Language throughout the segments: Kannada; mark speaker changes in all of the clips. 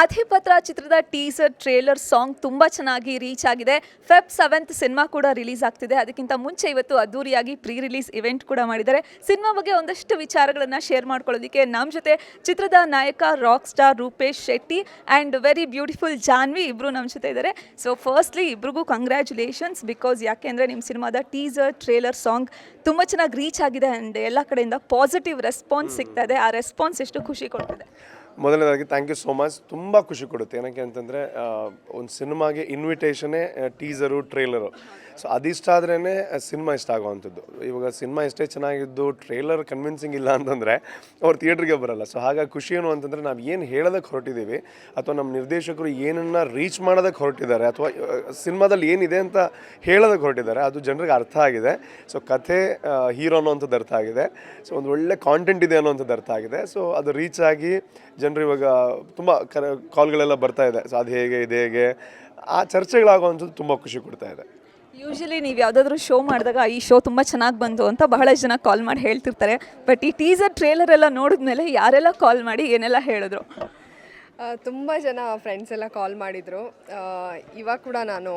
Speaker 1: ಆಧಿಪತ್ರ ಚಿತ್ರದ ಟೀಸರ್ ಟ್ರೇಲರ್ ಸಾಂಗ್ ತುಂಬಾ ಚೆನ್ನಾಗಿ ರೀಚ್ ಆಗಿದೆ. ಫೆಬ್ ಸೆವೆಂತ್ ಸಿನಿಮಾ ಕೂಡ ರಿಲೀಸ್ ಆಗ್ತಿದೆ. ಅದಕ್ಕಿಂತ ಮುಂಚೆ ಇವತ್ತು ಅದ್ದೂರಿಯಾಗಿ ಪ್ರೀ ರಿಲೀಸ್ ಇವೆಂಟ್ ಕೂಡ ಮಾಡಿದ್ದಾರೆ. ಸಿನಿಮಾ ಬಗ್ಗೆ ಒಂದಷ್ಟು ವಿಚಾರಗಳನ್ನು ಶೇರ್ ಮಾಡ್ಕೊಳ್ಳೋದಕ್ಕೆ ನಮ್ಮ ಜೊತೆ ಚಿತ್ರದ ನಾಯಕ rock star Rupesh Shetty and very beautiful Janhvi ಇಬ್ರು ನಮ್ಮ ಜೊತೆ ಇದ್ದಾರೆ. ಸೊ ಫಸ್ಟ್ಲಿ ಇಬ್ರಿಗೂ ಕಂಗ್ರ್ಯಾಚುಲೇಷನ್ಸ್ ಬಿಕಾಸ್ ಯಾಕೆಂದರೆ ನಿಮ್ಮ ಸಿನಿಮಾದ ಟೀಸರ್ ಟ್ರೇಲರ್ ಸಾಂಗ್ ತುಂಬ ಚೆನ್ನಾಗಿ ರೀಚ್ ಆಗಿದೆ ಆ್ಯಂಡ್ ಎಲ್ಲ ಕಡೆಯಿಂದ ಪಾಸಿಟಿವ್ ರೆಸ್ಪಾನ್ಸ್ ಸಿಗ್ತಾ ಇದೆ. ಆ ರೆಸ್ಪಾನ್ಸ್ ಎಷ್ಟು ಖುಷಿ ಕೊಡ್ತಿದೆ?
Speaker 2: ಮೊದಲನೇದಾಗಿ ಥ್ಯಾಂಕ್ ಯು ಸೋ ಮಚ್ ತುಂಬ ಖುಷಿ ಕೊಡುತ್ತೆ. ಏನಕ್ಕೆ ಅಂತಂದರೆ ಒಂದು ಸಿನಿಮಾಗೆ ಇನ್ವಿಟೇಷನೇ ಟೀಸರು ಟ್ರೇಲರು ಸೊ ಅದಿಷ್ಟ ಆದ್ರೇ ಸಿನಿಮಾ ಇಷ್ಟ ಆಗುವಂಥದ್ದು. ಇವಾಗ ಸಿನಿಮಾ ಎಷ್ಟೇ ಚೆನ್ನಾಗಿದ್ದು ಟ್ರೇಲರ್ ಕನ್ವಿನ್ಸಿಂಗ್ ಇಲ್ಲ ಅಂತಂದರೆ, ಅವ್ರು ಥಿಯೇಟ್ರಿಗೆ ಬರಲ್ಲ. ಸೊ ಹಾಗಾಗಿ ಖುಷಿ ಏನು ಅಂತಂದರೆ, ನಾವು ಏನು ಹೇಳೋದಕ್ಕೆ ಹೊರಟಿದ್ದೀವಿ ಅಥವಾ ನಮ್ಮ ನಿರ್ದೇಶಕರು ಏನನ್ನ ರೀಚ್ ಮಾಡೋದಕ್ಕೆ ಹೊರಟಿದ್ದಾರೆ, ಅಥವಾ ಸಿನಿಮಾದಲ್ಲಿ ಏನಿದೆ ಅಂತ ಹೇಳೋದಕ್ಕೆ ಹೊರಟಿದ್ದಾರೆ, ಅದು ಜನರಿಗೆ ಅರ್ಥ ಆಗಿದೆ. ಸೊ ಕಥೆ ಹೀರೋ ಅನ್ನೋವಂಥದ್ದು ಅರ್ಥ ಆಗಿದೆ. ಸೊ ಒಂದು ಒಳ್ಳೆ ಕಾಂಟೆಂಟ್ ಇದೆ ಅನ್ನೋವಂಥದ್ದು ಅರ್ಥ ಆಗಿದೆ. ಸೊ ಅದು ರೀಚ್ ಆಗಿ ಜನರು ಇವಾಗ ತುಂಬ ಕರೆ ಕಾಲ್ಗಳೆಲ್ಲ ಬರ್ತಾ ಇದೆ. ಸೊ ಅದು ಹೇಗೆ ಇದು ಹೇಗೆ? ಆ ಚರ್ಚೆಗಳಾಗುವಂಥದ್ದು ತುಂಬ ಖುಷಿ ಕೊಡ್ತಾ ಇದೆ.
Speaker 1: ಯೂಶಲಿ ನೀವು ಯಾವುದಾದ್ರೂ ಶೋ ಮಾಡಿದಾಗ ಈ ಶೋ ತುಂಬ ಚೆನ್ನಾಗಿ ಬಂತು ಅಂತ ಬಹಳ ಜನ ಕಾಲ್ ಮಾಡಿ ಹೇಳ್ತಿರ್ತಾರೆ. ಬಟ್ ಈ ಟೀಸರ್ ಟ್ರೇಲರ್ ಎಲ್ಲ ನೋಡಿದ್ಮೇಲೆ ಯಾರೆಲ್ಲ ಕಾಲ್ ಮಾಡಿ ಏನೆಲ್ಲ ಹೇಳಿದ್ರು?
Speaker 3: ತುಂಬ ಜನ ಫ್ರೆಂಡ್ಸ್ ಎಲ್ಲ ಕಾಲ್ ಮಾಡಿದರು. ಇವಾಗ ಕೂಡ ನಾನು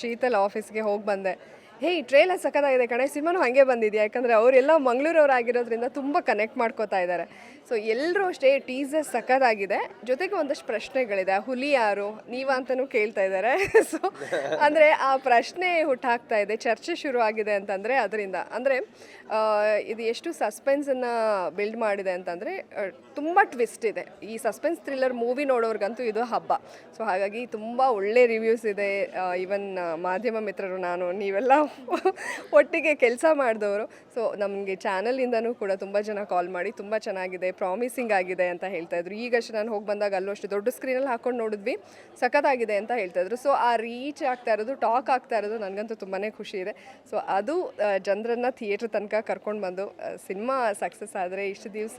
Speaker 3: ಶೀತಲ್ ಆಫೀಸ್ಗೆ ಹೋಗಿ ಬಂದೆ. ಹೇ ಈ ಟ್ರೇಲರ್ ಸಖತ್ತಾಗಿದೆ ಕಣೆ. ಸಿನಿಮಾನು ಹಾಗೆ ಬಂದಿದೆಯಾ? ಯಾಕಂದರೆ ಅವರೆಲ್ಲ ಮಂಗಳೂರವ್ರು ಆಗಿರೋದ್ರಿಂದ ತುಂಬ ಕನೆಕ್ಟ್ ಮಾಡ್ಕೋತಾ ಇದ್ದಾರೆ ಸೊ ಎಲ್ಲರೂ ಅಷ್ಟೇ ಟೀಸರ್ ಸಖತ್ತಾಗಿದೆ. ಜೊತೆಗೆ ಒಂದಷ್ಟು ಪ್ರಶ್ನೆಗಳಿದೆ. ಹುಲಿ ಯಾರು? ನೀವ ಅಂತಲೂ ಕೇಳ್ತಾ ಇದ್ದಾರೆ ಸೊ ಅಂದರೆ ಆ ಪ್ರಶ್ನೆ ಹುಟ್ಟಾಕ್ತಾ ಇದೆ. ಚರ್ಚೆ ಶುರು ಆಗಿದೆ ಅಂತಂದರೆ ಅದರಿಂದ. ಅಂದರೆ ಇದು ಎಷ್ಟು ಸಸ್ಪೆನ್ಸನ್ನು ಬಿಲ್ಡ್ ಮಾಡಿದೆ ಅಂತಂದರೆ ತುಂಬ ಟ್ವಿಸ್ಟ್ ಇದೆ. ಈ ಸಸ್ಪೆನ್ಸ್ ಥ್ರಿಲ್ಲರ್ ಮೂವಿ ನೋಡೋರ್ಗಂತೂ ಇದು ಹಬ್ಬ. ಸೊ ಹಾಗಾಗಿ ತುಂಬ ಒಳ್ಳೆ ರಿವ್ಯೂಸ್ ಇದೆ ಈವನ್ ಮಾಧ್ಯಮ ಮಿತ್ರರು ನಾನು, ನೀವೆಲ್ಲ ಒಟ್ಟಿಗೆ ಕೆಲಸ ಮಾಡಿದವರು. ಸೊ ನಮಗೆ ಚಾನಲಿಂದನೂ ಕೂಡ ತುಂಬ ಜನ ಕಾಲ್ ಮಾಡಿ, ತುಂಬ ಚೆನ್ನಾಗಿದೆ ಪ್ರಾಮಿಸಿಂಗ್ ಆಗಿದೆ ಅಂತ ಹೇಳ್ತಾ ಇದ್ರು. ಈಗಷ್ಟು ನಾನು ಹೋಗಿ ಬಂದಾಗ ಅಲ್ಲೂ ಅಷ್ಟು ದೊಡ್ಡ ಸ್ಕ್ರೀನಲ್ಲಿ ಹಾಕೊಂಡು ನೋಡಿದ್ವಿ. ಸಖತ್ತಾಗಿದೆ ಅಂತ ಹೇಳ್ತಾ ಇದ್ರು. ಸೊ ಆ ರೀಚ್ ಆಗ್ತಾ ಇರೋದು ಟಾಕ್ ಆಗ್ತಾ ಇರೋದು ನನಗಂತೂ ತುಂಬಾ ಖುಷಿ ಇದೆ. ಸೊ ಅದು ಜನರನ್ನು ಥಿಯೇಟ್ರ್ ತನಕ ಕರ್ಕೊಂಡು ಬಂದು ಸಿನಿಮಾ ಸಕ್ಸಸ್ ಆದರೆ ಇಷ್ಟು ದಿವಸ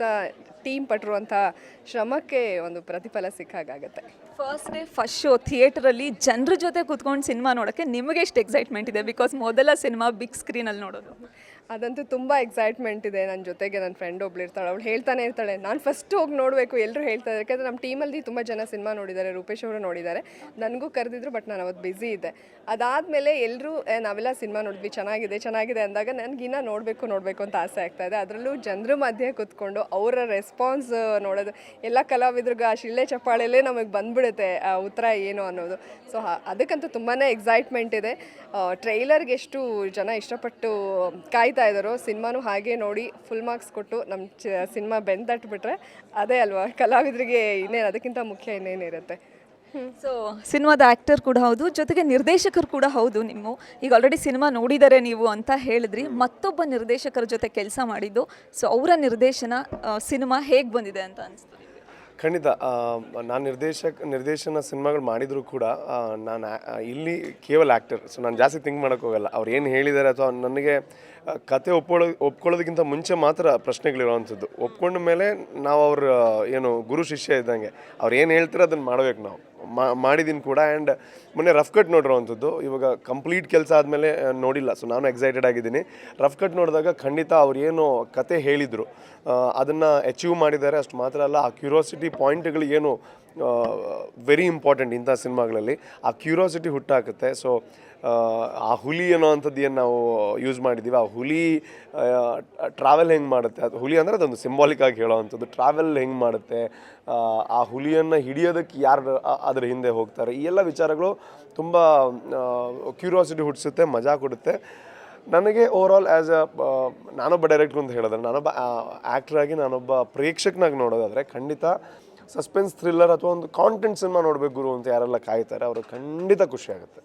Speaker 3: ಟೀಮ್ ಪಟ್ಟಿರುವಂಥ ಶ್ರಮಕ್ಕೆ ಒಂದು ಪ್ರತಿಫಲ ಸಿಕ್ಕಾಗತ್ತೆ
Speaker 1: ಫಸ್ಟ್ ಡೇ ಫಸ್ಟ್ ಶೋ ಥಿಯೇಟ್ರಲ್ಲಿ ಜನರ ಜೊತೆ ಕೂತ್ಕೊಂಡು ಸಿನಿಮಾ ನೋಡೋಕ್ಕೆ ನಿಮಗೆ ಎಷ್ಟು ಎಕ್ಸೈಟ್ಮೆಂಟ್ ಇದೆ? ಬಿಕಾಸ್ ಮೊದಲ ಸಿನಿಮಾ ಬಿಗ್ ಸ್ಕ್ರೀನಲ್ಲಿ ನೋಡೋದು.
Speaker 3: ಅದಂತೂ ತುಂಬ ಎಕ್ಸೈಟ್ಮೆಂಟ್ ಇದೆ. ನನ್ನ ಜೊತೆಗೆ ನನ್ನ ಫ್ರೆಂಡ್ ಒಬ್ಳು ಇರ್ತಾಳೆ. ಅವಳು ಹೇಳ್ತಾನೆ ಇರ್ತಾಳೆ. ನಾನು ಫಸ್ಟ್ ಹೋಗಿ ನೋಡಬೇಕು ಎಲ್ಲರೂ ಹೇಳ್ತಾರೆ. ಯಾಕಂದರೆ ನಮ್ಮ ಟೀಮಲ್ಲಿ ತುಂಬ ಜನ ಸಿನಿಮಾ ನೋಡಿದ್ದಾರೆ. ರೂಪೇಶ್ ಅವರು ನೋಡಿದ್ದಾರೆ. ನನಗೂ ಕರೆದಿದ್ರು ಬಟ್ ನಾನು ಅವತ್ತು ಬ್ಯುಸಿ ಇದ್ದೆ. ಅದಾದಮೇಲೆ ಎಲ್ಲರೂ ನಾವೆಲ್ಲ ಸಿನಿಮಾ ನೋಡಿದ್ವಿ. ಚೆನ್ನಾಗಿದೆ ಚೆನ್ನಾಗಿದೆ ಅಂದಾಗ ನನಗಿನ್ನ ನೋಡಬೇಕು ನೋಡಬೇಕು ಅಂತ ಆಸೆ ಆಗ್ತಾ ಇದೆ. ಅದರಲ್ಲೂ ಜನರ ಮಧ್ಯೆ ಕೂತ್ಕೊಂಡು ಅವರ ರೆಸ್ಪಾನ್ಸ್ ನೋಡೋದು. ಎಲ್ಲ ಕಲಾವಿದ್ರಿಗೆ ಆ ಶಿಳ್ಳೆ ಚಪ್ಪಾಳೆಯಲ್ಲೇ ನಮಗೆ ಬಂದ್ಬಿಡುತ್ತೆ, ಆ ಉತ್ತರ ಏನು ಅನ್ನೋದು. ಸೊ ಅದಕ್ಕಂತೂ ತುಂಬಾ ಎಕ್ಸೈಟ್ಮೆಂಟ್ ಇದೆ. ಟ್ರೈಲರ್ಗೆ ಎಷ್ಟು ಜನ ಇಷ್ಟಪಟ್ಟು ಕಾಯ್ತಾ ಇದ್ದಾರೋ ಸಿನಿಮಾನು ಹಾಗೆ ನೋಡಿ ಫುಲ್ ಮಾರ್ಕ್ಸ್ ಕೊಟ್ಟು ನಮ್ಮ ಚ ಸಿನಿಮಾ ಬೆಂದಟ್ಬಿಟ್ರೆ ತಟ್ಬಿಟ್ರೆ ಅದೇ ಅಲ್ವಾ? ಕಲಾವಿದರಿಗೆ ಇನ್ನೇನು ಅದಕ್ಕಿಂತ ಮುಖ್ಯ ಇನ್ನೇನಿರುತ್ತೆ
Speaker 1: ಸೊ ಸಿನಿಮಾದ ಆ್ಯಕ್ಟರ್ ಕೂಡ ಹೌದು ಜೊತೆಗೆ ನಿರ್ದೇಶಕರು ಕೂಡ ಹೌದು ನಿಮ್ಮ. ಈಗ ಆಲ್ರೆಡಿ ಸಿನಿಮಾ ನೋಡಿದರೆ ನೀವು ಅಂತ ಹೇಳಿದ್ರಿ. ಮತ್ತೊಬ್ಬ ನಿರ್ದೇಶಕರ ಜೊತೆ ಕೆಲಸ ಮಾಡಿದ್ದು ಸೊ ಅವರ ನಿರ್ದೇಶನ ಸಿನಿಮಾ ಹೇಗೆ ಬಂದಿದೆ ಅಂತ ಅನಿಸ್ತು
Speaker 2: ಖಂಡಿತ ನಾನು ನಿರ್ದೇಶಕ ನಿರ್ದೇಶನ ಸಿನಿಮಾಗಳು ಮಾಡಿದರೂ ಕೂಡ ನಾನು ಇಲ್ಲಿ ಕೇವಲ ಆ್ಯಕ್ಟರ್ ಸೊ ನಾನು ಜಾಸ್ತಿ ಥಿಂಕ್ ಮಾಡೋಕ್ಕೋಗಲ್ಲ ಅವ್ರು ಏನು ಹೇಳಿದ್ದಾರೆ ಅಥವಾ ನನಗೆ ಕತೆ ಒಪ್ಕೊಳ್ಳೋ, ಒಪ್ಕೊಳ್ಳೋದಕ್ಕಿಂತ ಮುಂಚೆ ಮಾತ್ರ ಪ್ರಶ್ನೆಗಳಿರೋವಂಥದ್ದು ಒಪ್ಕೊಂಡ ಮೇಲೆ ನಾವು ಅವ್ರ ಏನು ಗುರು ಶಿಷ್ಯ ಇದ್ದಂಗೆ ಅವ್ರು ಏನು ಹೇಳ್ತಾರೆ ಅದನ್ನು ಮಾಡಬೇಕು ನಾವು. ಮಾಡಿದ್ದೀನಿ ಕೂಡ ಆ್ಯಂಡ್ ಮೊನ್ನೆ ರಫ್ ಕಟ್ ನೋಡಿರೋವಂಥದ್ದು. ಇವಾಗ ಕಂಪ್ಲೀಟ್ ಕೆಲಸ ಆದಮೇಲೆ ನೋಡಿಲ್ಲ. ಸೊ ನಾನು ಎಕ್ಸೈಟೆಡ್ ಆಗಿದ್ದೀನಿ. ರಫ್ ಕಟ್ ನೋಡಿದಾಗ ಖಂಡಿತ ಅವ್ರು ಏನು ಕತೆ ಹೇಳಿದರು. ಅದನ್ನು ಅಚೀವ್ ಮಾಡಿದ್ದಾರೆ. ಅಷ್ಟು ಮಾತ್ರ ಅಲ್ಲ, ಆ ಕ್ಯೂರಿಯಾಸಿಟಿ ಪಾಯಿಂಟ್ಗಳು ಏನು ವೆರಿ ಇಂಪಾರ್ಟೆಂಟ್ ಇಂಥ ಸಿನಿಮಾಗಳಲ್ಲಿ. ಆ ಕ್ಯೂರಿಯಾಸಿಟಿ ಹುಟ್ಟಾಕುತ್ತೆ. ಸೊ ಆ ಹುಲಿ ಅನ್ನೋವಂಥದ್ದು ಏನು ನಾವು ಯೂಸ್ ಮಾಡಿದ್ದೀವಿ ಆ ಹುಲಿ ಟ್ರಾವೆಲ್ ಹೆಂಗೆ ಮಾಡುತ್ತೆ? ಅದು ಹುಲಿ ಅಂದರೆ ಅದೊಂದು ಸಿಂಬಾಲಿಕ್ ಆಗಿ ಹೇಳೋವಂಥದ್ದು. ಟ್ರಾವೆಲ್ ಹೆಂಗೆ ಮಾಡುತ್ತೆ? ಆ, ಹುಲಿಯನ್ನು ಹಿಡಿಯೋದಕ್ಕೆ ಯಾರು ಅದರ ಹಿಂದೆ ಹೋಗ್ತಾರೆ? ಈ ಎಲ್ಲ ವಿಚಾರಗಳು ತುಂಬ ಕ್ಯೂರಿಯಾಸಿಟಿ ಹುಟ್ಟಿಸುತ್ತೆ ಮಜಾ ಕೊಡುತ್ತೆ. ನನಗೆ ಓವರ್ ಆಲ್ ಆ್ಯಸ್ ಅ ನಾನೊಬ್ಬ ಡೈರೆಕ್ಟ್ರ್ ಅಂತ ಹೇಳಿದ್ರೆ ನಾನೊಬ್ಬ ಆ್ಯಕ್ಟ್ರಾಗಿ ನಾನೊಬ್ಬ ಪ್ರೇಕ್ಷಕನಾಗಿ ನೋಡೋದಾದರೆ ಖಂಡಿತ ಸಸ್ಪೆನ್ಸ್ ಥ್ರಿಲ್ಲರ್ ಅಥವಾ ಒಂದು ಕಾಂಟೆಂಟ್ ಸಿನಿಮಾ ನೋಡಬೇಕು ಗುರು ಅಂತ ಯಾರೆಲ್ಲ ಕಾಯ್ತಾರೆ ಅವರು ಖಂಡಿತ ಖುಷಿ ಆಗುತ್ತೆ.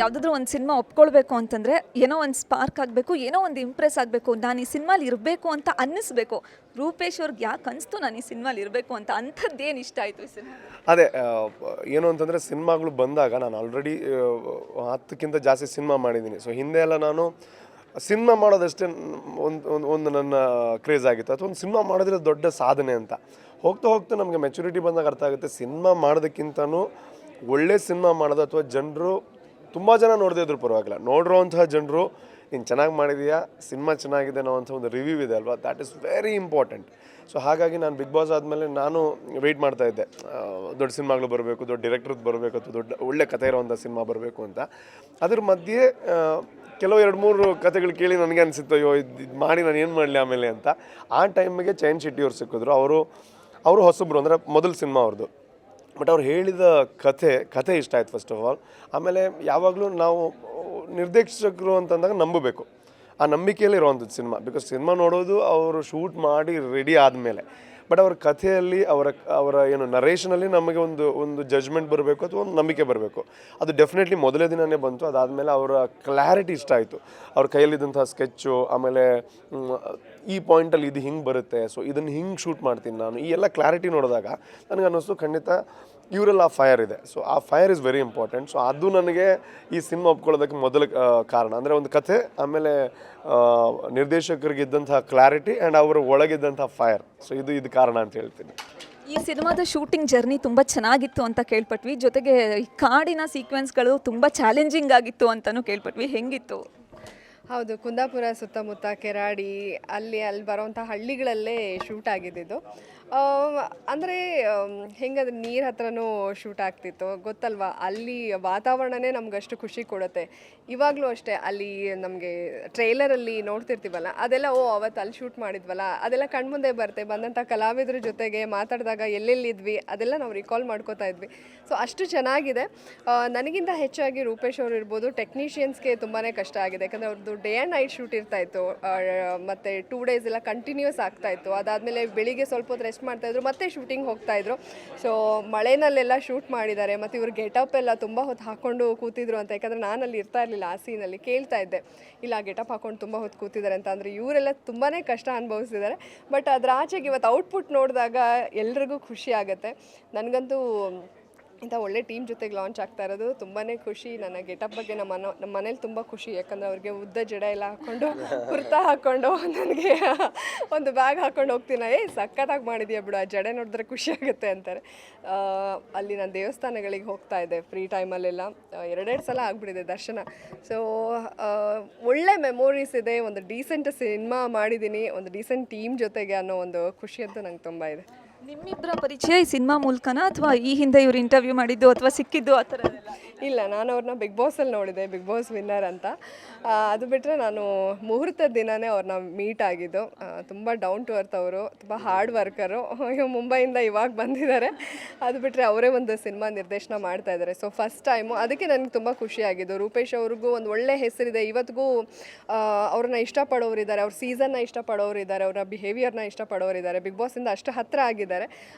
Speaker 1: ಯಾವುದಾದ್ರೂ ಒಂದು ಸಿನಿಮಾ ಒಪ್ಕೊಳ್ಬೇಕು ಅಂತಂದರೆ ಏನೋ ಒಂದು ಸ್ಪಾರ್ಕ್ ಆಗಬೇಕು, ಏನೋ ಒಂದು ಇಂಪ್ರೆಸ್ ಆಗಬೇಕು. ನಾನು ಈ ಸಿನಿಮಾಲಿ ಇರಬೇಕು ಅಂತ ಅನ್ನಿಸ್ಬೇಕು. ರೂಪೇಶ್ ಅವ್ರಿಗೆ ಯಾಕೆ ಅನಿಸ್ತು ನಾನು ಈ ಸಿನಿಮಾಲಿ ಇರಬೇಕು ಅಂತ? ಅಂಥದ್ದೇನು ಇಷ್ಟ ಆಯಿತು ಈ ಸಿನಿಮಾ?
Speaker 2: ಅದೇ ಏನು ಅಂತಂದರೆ ಸಿನಿಮಾಗಳು ಬಂದಾಗ ನಾನು ಆಲ್ರೆಡಿ ಹತ್ತಕ್ಕಿಂತ ಜಾಸ್ತಿ ಸಿನಿಮಾ ಮಾಡಿದ್ದೀನಿ. ಸೊ ಹಿಂದೆ ಎಲ್ಲ ನಾನು ಸಿನಿಮಾ ಮಾಡೋದಷ್ಟೇ ಒಂದು ಒಂದು ಒಂದು ನನ್ನ ಕ್ರೇಜ್ ಆಗಿತ್ತು. ಅಥವಾ ಒಂದು ಸಿನಿಮಾ ಮಾಡೋದ್ರೆ ದೊಡ್ಡ ಸಾಧನೆ ಅಂತ. ಹೋಗ್ತಾ ಹೋಗ್ತಾ ನಮಗೆ ಮೆಚುರಿಟಿ ಬಂದಾಗ ಅರ್ಥ ಆಗುತ್ತೆ, ಸಿನಿಮಾ ಮಾಡೋದಕ್ಕಿಂತನೂ ಒಳ್ಳೆ ಸಿನಿಮಾ ಮಾಡೋದು ಅಥವಾ ಜನರು ತುಂಬ ಜನ ನೋಡದೇ ಇದ್ರು ಪರವಾಗಿಲ್ಲ. ನೋಡಿರೋವಂತಹ ಜನರು, ನೀನು ಚೆನ್ನಾಗಿ ಮಾಡಿದೀಯಾ? ಸಿನಿಮಾ ಚೆನ್ನಾಗಿದೆ ಅನ್ನೋ ಅಂಥ ಒಂದು ರಿವ್ಯೂ ಇದೆ ಅಲ್ವಾ? That is very important so ಹಾಗಾಗಿ ನಾನು ಬಿಗ್ ಬಾಸ್ ಆದಮೇಲೆ ನಾನು ವೆಯ್ಟ್ ಮಾಡ್ತಾ ಇದ್ದೆ. ದೊಡ್ಡ ಸಿನಿಮಾಗಳು ಬರಬೇಕು, ದೊಡ್ಡ ಡೈರೆಕ್ಟ್ರದ್ದು ಬರಬೇಕು, ಅಥವಾ ದೊಡ್ಡ, ಒಳ್ಳೆ ಕಥೆ ಇರೋವಂಥ ಸಿನಿಮಾ ಬರಬೇಕು ಅಂತ. ಅದ್ರ ಮಧ್ಯೆ ಕೆಲವು ಎರಡು ಮೂರು ಕಥೆಗಳು ಕೇಳಿ ನನಗೆ ಅನಿಸಿತ್ತು, ಅಯ್ಯೋ, ಇದು ಮಾಡಿ ನಾನು ಏನು ಮಾಡಲಿ ಆಮೇಲೆ? ಅಂತ. ಆ ಟೈಮಿಗೆ ಚೈನ್ ಶೆಟ್ಟಿಯವ್ರು ಸಿಕ್ಕಿದ್ರು. ಅವರು ಅವರು ಹೊಸಬ್ರು ಅಂದರೆ ಮೊದಲ ಸಿನಿಮಾ ಅವ್ರದ್ದು ಬಟ್ ಅವ್ರು ಹೇಳಿದ ಕಥೆ ಕಥೆ ಇಷ್ಟ ಆಯ್ತು ಫಸ್ಟ್ ಆಫ್ ಆಲ್ ಆಮೇಲೆ ಯಾವಾಗಲೂ ನಾವು ನಿರ್ದೇಶಕರು ಅಂತಂದಾಗ ನಂಬಬೇಕು. ಆ ನಂಬಿಕೆಯಲ್ಲಿ ಇರುವಂಥದ್ದು ಸಿನಿಮಾ. ಬಿಕಾಸ್ ಸಿನಿಮಾ ನೋಡೋದು ಅವರು ಶೂಟ್ ಮಾಡಿ ರೆಡಿ ಆದಮೇಲೆ. ಬಟ್ ಅವರ ಕಥೆಯಲ್ಲಿ ಅವರ ಅವರ ಏನು ನರೇಷನಲ್ಲಿ ನಮಗೆ ಒಂದು ಒಂದು ಜಜ್ಮೆಂಟ್ ಬರಬೇಕು ಅಥವಾ ಒಂದು ನಂಬಿಕೆ ಬರಬೇಕು. ಅದು ಡೆಫಿನೆಟ್ಲಿ ಮೊದಲೇ ದಿನವೇ ಬಂತು. ಅದಾದಮೇಲೆ ಅವರ ಕ್ಲಾರಿಟಿ ಇಷ್ಟ ಆಯಿತು. ಅವ್ರ ಕೈಯಲ್ಲಿದ್ದಂಥ ಸ್ಕೆಚ್ಚು ಆಮೇಲೆ ಈ ಪಾಯಿಂಟಲ್ಲಿ ಇದು ಹಿಂಗೆ ಬರುತ್ತೆ ಸೊ ಇದನ್ನು ಹಿಂಗೆ ಶೂಟ್ ಮಾಡ್ತೀನಿ ನಾನು. ಈ ಎಲ್ಲ ಕ್ಲಾರಿಟಿ ನೋಡಿದಾಗ ನನಗೆ ಅನ್ನಿಸ್ತು ಖಂಡಿತ ಇವರೆಲ್ಲ ಆ ಫೈರ್ ಇದೆ. ಸೊ ಆ fire is very important so ಅದು ನನಗೆ ಈ ಸಿನಿಮಾ ಒಪ್ಕೊಳ್ಳೋದಕ್ಕೆ ಮೊದಲ ಕಾರಣ. ಅಂದರೆ ಒಂದು ಕಥೆ, ಆಮೇಲೆ ನಿರ್ದೇಶಕರಿಗಿದ್ದಂತಹ ಕ್ಲಾರಿಟಿ ಆ್ಯಂಡ್ ಅವರ ಒಳಗಿದ್ದಂಥ ಫೈರ್ ಸೊ ಇದು ಇದು ಕಾರಣ ಅಂತ ಹೇಳ್ತೀನಿ.
Speaker 1: ಈ ಸಿನಿಮಾದ ಶೂಟಿಂಗ್ ಜರ್ನಿ ತುಂಬ ಚೆನ್ನಾಗಿತ್ತು ಅಂತ ಕೇಳ್ಪಟ್ವಿ. ಜೊತೆಗೆ ಕಾಡಿನ ಸೀಕ್ವೆನ್ಸ್ಗಳು ತುಂಬ ಚಾಲೆಂಜಿಂಗ್ ಆಗಿತ್ತು ಅಂತಲೂ ಕೇಳ್ಪಟ್ವಿ. ಹೆಂಗಿತ್ತು?
Speaker 3: ಹೌದು ಕುಂದಾಪುರ ಸುತ್ತಮುತ್ತ ಕೆರಾಡಿ ಅಲ್ಲಿ ಅಲ್ಲಿ ಬರೋವಂಥ ಹಳ್ಳಿಗಳಲ್ಲೇ ಶೂಟ್ ಆಗಿದ್ದಿದ್ದು. ಅಂದರೆ ಹೆಂಗಂದ್ರೆ ನೀರು ಹತ್ರನೂ ಶೂಟ್ ಆಗ್ತಿತ್ತು. ಗೊತ್ತಲ್ವಾ? ಅಲ್ಲಿ ವಾತಾವರಣನೇ ನಮ್ಗೆ ಅಷ್ಟು ಖುಷಿ ಕೊಡುತ್ತೆ. ಇವಾಗಲೂ ಅಷ್ಟೇ, ಅಲ್ಲಿ ನಮಗೆ ಟ್ರೈಲರಲ್ಲಿ ನೋಡ್ತಿರ್ತೀವಲ್ಲ, ಅದೆಲ್ಲ, ಓ ಅವತ್ತು ಅಲ್ಲಿ ಶೂಟ್ ಮಾಡಿದ್ವಲ್ಲ, ಅದೆಲ್ಲ ಕಣ್ಮುಂದೆ ಬರುತ್ತೆ ಬಂದಂಥ ಕಲಾವಿದ್ರ ಜೊತೆಗೆ ಮಾತಾಡಿದಾಗ ಎಲ್ಲೆಲ್ಲಿದ್ವಿ, ಅದೆಲ್ಲ ನಾವು ರಿಕಾಲ್ ಮಾಡ್ಕೋತಾ ಇದ್ವಿ. ಸೊ ಅಷ್ಟು ಚೆನ್ನಾಗಿದೆ. ನನಗಿಂತ ಹೆಚ್ಚಾಗಿ ರೂಪೇಶ್ ಅವರು ಇರ್ಬೋದು ಟೆಕ್ನಿಷಿಯನ್ಸ್ಗೆ ತುಂಬಾ ಕಷ್ಟ ಆಗಿದೆ. ಯಾಕಂದರೆ ಅವ್ರದ್ದು ಡೇ ಆ್ಯಂಡ್ ನೈಟ್ ಶೂಟ್ ಇರ್ತಾಯಿತ್ತು ಮತ್ತು ಟೂ ಡೇಸ್ ಎಲ್ಲ ಕಂಟಿನ್ಯೂಸ್ ಆಗ್ತಾಯಿತ್ತು ಅದಾದಮೇಲೆ ಬೆಳಿಗ್ಗೆ ಸ್ವಲ್ಪ ಹೊತ್ತು ಮಾಡ್ತಾ ಇದ್ರು, ಮತ್ತೆ ಶೂಟಿಂಗ್ ಹೋಗ್ತಾ ಇದ್ರು. ಸೊ ಮಳೆನಲ್ಲೆಲ್ಲ ಶೂಟ್ ಮಾಡಿದ್ದಾರೆ, ಮತ್ತು ಇವ್ರ ಗೆಟಪ್ ಎಲ್ಲ ತುಂಬ ಹೊತ್ತು ಹಾಕೊಂಡು ಕೂತಿದ್ರು ಅಂತ. ಯಾಕಂದರೆ ನಾನು ಅಲ್ಲಿ ಇರ್ತಾ ಇರಲಿಲ್ಲ, ಆ ಸೀನಲ್ಲಿ ಕೇಳ್ತಾ ಇದ್ದೆ. ಇಲ್ಲ ಗೆಟಪ್ ಹಾಕೊಂಡು ತುಂಬ ಹೊತ್ತು ಕೂತಿದ್ದಾರೆ ಅಂತ. ಅಂದರೆ ಇವರೆಲ್ಲ ತುಂಬಾ ಕಷ್ಟ ಅನುಭವಿಸಿದ್ದಾರೆ. ಬಟ್ ಅದರ ಆಚೆಗೆ ಇವತ್ತು ಔಟ್ಪುಟ್ ನೋಡಿದಾಗ ಎಲ್ರಿಗೂ ಖುಷಿ ಆಗುತ್ತೆ. ನನಗಂತೂ ಇಂಥ ಒಳ್ಳೆ ಟೀಮ್ ಜೊತೆಗೆ ಲಾಂಚ್ ಆಗ್ತಾ ಇರೋದು ತುಂಬಾ ಖುಷಿ. ನನ್ನ ಗೆಟಪ್ ಬಗ್ಗೆ ನಮ್ಮ ಮನ, ನಮ್ಮ ಮನೇಲಿ ತುಂಬ ಖುಷಿ. ಯಾಕಂದರೆ ಅವ್ರಿಗೆ ಉದ್ದ ಜಡ ಎಲ್ಲ ಹಾಕ್ಕೊಂಡು ಕುರ್ತಾ ಹಾಕ್ಕೊಂಡು ನನಗೆ ಒಂದು ಬ್ಯಾಗ್ ಹಾಕ್ಕೊಂಡು ಹೋಗ್ತೀನಿ. ಏ, ಸಖತ್ತಾಗಿ ಮಾಡಿದೀಯ ಬಿಡು, ಆ ಜಡೆ ನೋಡಿದ್ರೆ ಖುಷಿ ಆಗುತ್ತೆ ಅಂತಾರೆ. ಅಲ್ಲಿ ನಾನು ದೇವಸ್ಥಾನಗಳಿಗೆ ಹೋಗ್ತಾ ಇದ್ದೆ ಫ್ರೀ ಟೈಮಲ್ಲೆಲ್ಲ ಎರಡೆರಡು ಸಲ ಆಗಿಬಿಟ್ಟಿದೆ ದರ್ಶನ. ಸೊ ಒಳ್ಳೆ ಮೆಮೊರೀಸ್ ಇದೆ. ಒಂದು ಡೀಸೆಂಟ್ ಸಿನಿಮಾ ಮಾಡಿದ್ದೀನಿ. ಒಂದು ಡೀಸೆಂಟ್ ಟೀಮ್ ಜೊತೆಗೆ ಅನ್ನೋ ಒಂದು ಖುಷಿ ಅಂತೂ ನಂಗೆ ತುಂಬ ಇದೆ.
Speaker 1: ನಿಮ್ಮಿಬ್ಬರ ಪರಿಚಯ ಈ ಸಿನಿಮಾ ಮೂಲಕನ ಅಥವಾ ಈ ಹಿಂದೆ ಇವ್ರು ಇಂಟರ್ವ್ಯೂ ಮಾಡಿದ್ದು ಅಥವಾ ಸಿಕ್ಕಿದ್ದು ಆ ಥರ
Speaker 3: ಇಲ್ಲ ನಾನು ಅವ್ರನ್ನ ಬಿಗ್ ಬಾಸಲ್ಲಿ ನೋಡಿದೆ ಬಿಗ್ ಬಾಸ್ ವಿನ್ನರ್ ಅಂತ. ಅದು ಬಿಟ್ಟರೆ ನಾನು ಮುಹೂರ್ತದ ದಿನವೇ ಅವ್ರನ್ನ ಮೀಟ್ ಆಗಿದ್ದು. ತುಂಬ ಡೌನ್ ಟು ಅರ್ತ್ ಅವರು ತುಂಬ ಹಾರ್ಡ್ ವರ್ಕರು ಮುಂಬೈಯಿಂದ ಇವಾಗ ಬಂದಿದ್ದಾರೆ. ಅದು ಬಿಟ್ಟರೆ ಅವರೇ ಒಂದು ಸಿನಿಮಾ ನಿರ್ದೇಶನ ಮಾಡ್ತಾ ಇದ್ದಾರೆ. ಸೊ ಫಸ್ಟ್ ಟೈಮು ಅದಕ್ಕೆ ನನಗೆ ತುಂಬ ಖುಷಿಯಾಗಿದ್ದು ರೂಪೇಶ್ ಅವ್ರಿಗೂ ಒಂದು ಒಳ್ಳೆ ಹೆಸರಿದೆ. ಇವತ್ತಿಗೂ ಆ, ಅವ್ರನ್ನ ಇಷ್ಟಪಡೋರಿದ್ದಾರೆ ಅವ್ರ ಸೀಸನ್ನ ಇಷ್ಟಪಡೋರಿದ್ದಾರೆ ಅವರ ಬಿಹೇವಿಯರ್ನ ಇಷ್ಟಪಡೋರಿದ್ದಾರೆ. ಬಿಗ್ ಬಾಸಿಂದ ಅಷ್ಟು ಹತ್ತಿರ ಆಗಿದ್ದಾರೆ.